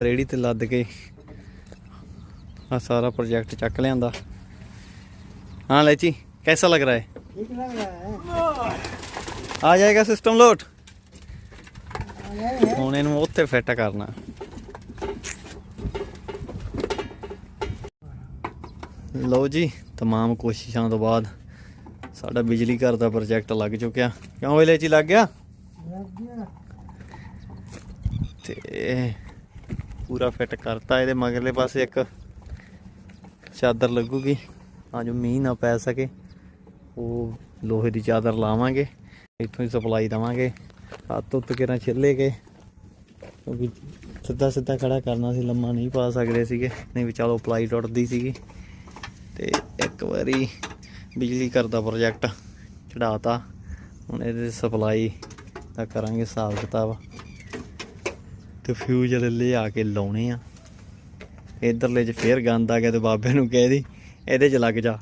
ਰੇੜੀ ਤੇ ਲੱਦ ਕੇ ਆ ਸਾਰਾ ਪ੍ਰੋਜੈਕਟ ਚੱਕ ਲਿਆਂਦਾ हाँ लेची कैसा लग रहा है ठीक लग रहा है ਆ ਜਾਏਗਾ ਸਿਸਟਮ ਲੋਟ आ गए हैं ਹੁਣ ਇਹਨੂੰ ਉੱਥੇ ਫਿੱਟ ਕਰਨਾ ਲਓ ਜੀ तमाम ਕੋਸ਼ਿਸ਼ਾਂ ਤੋਂ ਬਾਅਦ ਸਾਡਾ ਬਿਜਲੀ ਘਰ ਦਾ ਪ੍ਰੋਜੈਕਟ ਲੱਗ ਚੁੱਕਿਆ ਕਿਉਂ ਵੇਲੇ ਚ ਹੀ ਲੱਗ ਗਿਆ लग गया ਤੇ ਪੂਰਾ ਫਿੱਟ ਕਰਤਾ ਇਹਦੇ, ਮਗਰਲੇ ਪਾਸੇ ਇੱਕ ਚਾਦਰ ਲੱਗੂਗੀ। ਤਾਂ ਜੋ ਮੀਂਹ ਨਾ ਪੈ ਸਕੇ, ਉਹ ਲੋਹੇ ਦੀ ਚਾਦਰ ਲਾਵਾਂਗੇ, ਇੱਥੋਂ ਹੀ ਸਪਲਾਈ ਦਵਾਂਗੇ। ਹੱਥ ਉੱਤ ਕਿਰਾਂ ਛਿੱਲੇ ਗਏ ਕਿਉਂਕਿ ਸਿੱਧਾ ਸਿੱਧਾ ਖੜਾ ਕਰਨਾ ਸੀ, ਲੰਮਾ ਨਹੀਂ ਪਾ ਸਕਦੇ ਸੀਗੇ। ਨਹੀਂ ਵੀ ਚਲੋ ਪਲਾਈ ਟੁੱਟਦੀ ਸੀਗੀ। ਤੇ ਇੱਕ ਵਾਰੀ ਬਿਜਲੀ ਘਰ ਦਾ ਪ੍ਰੋਜੈਕਟ ਚੜਾਤਾ ਹੁਣ ਇਹਦੇ ਸਪਲਾਈ ਦਾ ਕਰਾਂਗੇ ਹਿਸਾਬ ਕਿਤਾਬ। ਤੇ ਫਿਊਜ਼ ਲੈ ਆ ਕੇ ਲਾਉਣੇ ਆ। ਇਧਰਲੇ 'ਚ ਫੇਰ ਗੰਦ ਆ ਗਿਆ ਤੇ ਬਾਬੇ ਨੂੰ ਕਹਿ ਦੀ, ਇਹਦੇ 'ਚ ਲੱਗ ਜਾ।